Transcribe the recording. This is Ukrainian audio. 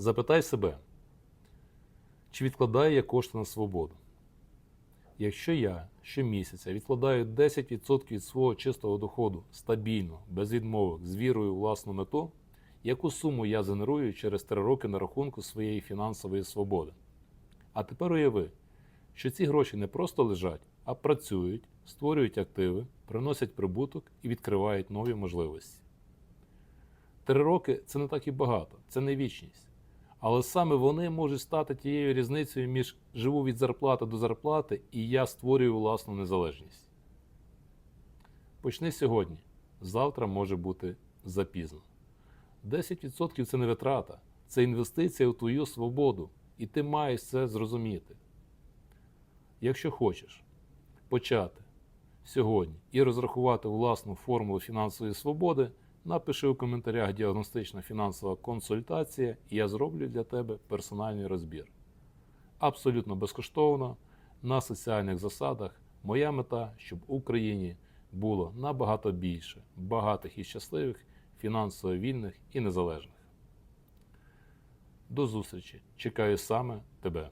Запитай себе, чи відкладаю я кошти на свободу? Якщо я щомісяця відкладаю 10% від свого чистого доходу стабільно, без відмовок, з вірою у власну мету, яку суму я генерую через 3 роки на рахунку своєї фінансової свободи? А тепер уяви, що ці гроші не просто лежать, а працюють, створюють активи, приносять прибуток і відкривають нові можливості. Три роки це не так і багато, це не вічність. Але саме вони можуть стати тією різницею між живу від зарплати до зарплати і я створюю власну незалежність. Почни сьогодні. Завтра може бути запізно. 10% це не витрата, це інвестиція у твою свободу, і ти маєш це зрозуміти. Якщо хочеш почати сьогодні і розрахувати власну формулу фінансової свободи, напиши у коментарях діагностична фінансова консультація, і я зроблю для тебе персональний розбір. Абсолютно безкоштовно, на соціальних засадах. Моя мета, щоб в Україні було набагато більше багатих і щасливих, фінансово вільних і незалежних. До зустрічі! Чекаю саме тебе!